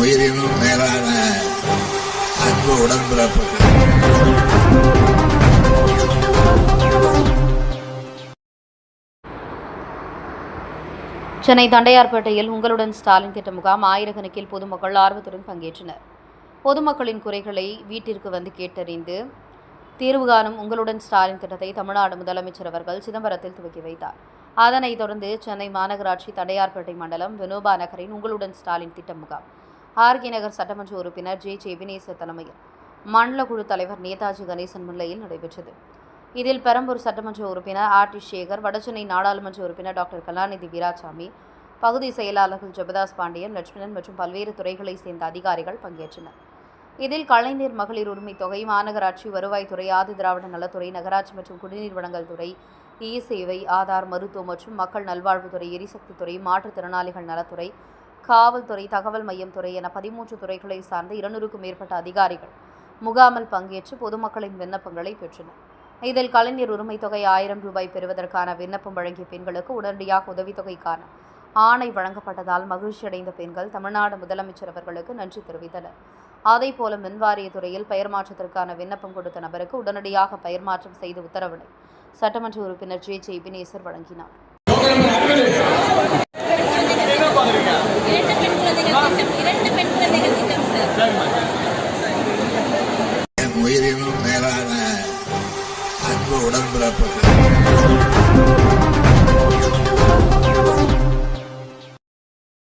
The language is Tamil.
உயிரினும் மேலான அன்பு உடன்பிறப்புகள். சென்னை தண்டையார்பேட்டையில் உங்களுடன் ஸ்டாலின் திட்ட முகாம் ஆயிரக்கணக்கில் பொதுமக்கள் ஆர்வத்துடன் பங்கேற்றனர். பொதுமக்களின் குறைகளை வீட்டிற்கு வந்து கேட்டறிந்து தீர்வு காணும் உங்களுடன் ஸ்டாலின் திட்டத்தை தமிழ்நாடு முதலமைச்சர் அவர்கள் சிதம்பரத்தில் துவக்கி வைத்தார். அதனைத் தொடர்ந்து சென்னை மாநகராட்சி தண்டையார்பேட்டை மண்டலம் வினோபா நகரின் உங்களுடன் ஸ்டாலின் திட்ட முகாம். ஆர்கே நகர் சட்டமன்ற உறுப்பினர் ஜே ஜே வினேச தலைமையில் மண்டல குழு தலைவர் நேதாஜி கணேசன் முன்னிலையில் நடைபெற்றது. இதில் பெரம்பூர் சட்டமன்ற உறுப்பினர் ஆர் டி சேகர் வடசென்னை நாடாளுமன்ற உறுப்பினர் டாக்டர் கலாநிதி வீராசாமி பகுதி செயலாளர்கள் ஜெபதாஸ் பாண்டியன் லட்சுமணன் மற்றும் பல்வேறு துறைகளைச் சேர்ந்த அதிகாரிகள் பங்கேற்றனர். இதில் கலைஞர் மகளிர் உரிமை தொகை மாநகராட்சி வருவாய்த்துறை ஆதி திராவிட நலத்துறை நகராட்சி மற்றும் குடிநீர் வழங்கல் துறை இ சேவை ஆதார் மருத்துவம் மற்றும் மக்கள் நல்வாழ்வுத்துறை எரிசக்தி துறை மாற்றுத்திறனாளிகள் நலத்துறை காவல்துறை தகவல் மையம் துறை என பதிமூன்று துறைகளை சார்ந்த இருநூறுக்கும் மேற்பட்ட அதிகாரிகள் முகாமில் பங்கேற்று பொதுமக்களின் விண்ணப்பங்களை பெற்றனர். இதில் கலைஞர் உரிமை தொகை ஆயிரம் ரூபாய் பெறுவதற்கான விண்ணப்பம் வழங்கிய பெண்களுக்கு உடனடியாக உதவித்தொகைக்கான ஆணை வழங்கப்பட்டதால் மகிழ்ச்சியடைந்த பெண்கள் தமிழ்நாடு முதலமைச்சர் அவர்களுக்கு நன்றி தெரிவித்தனர். அதேபோல மின்வாரிய துறையில் பெயர் மாற்றத்திற்கான விண்ணப்பம் கொடுத்த நபருக்கு உடனடியாக பெயர் மாற்றம் செய்து உத்தரவினை சட்டமன்ற உறுப்பினர் ஜே ஜே வினேசர் வழங்கினார். கோடியிலும் மேலான அன்பு உடன்பிறப்புகள்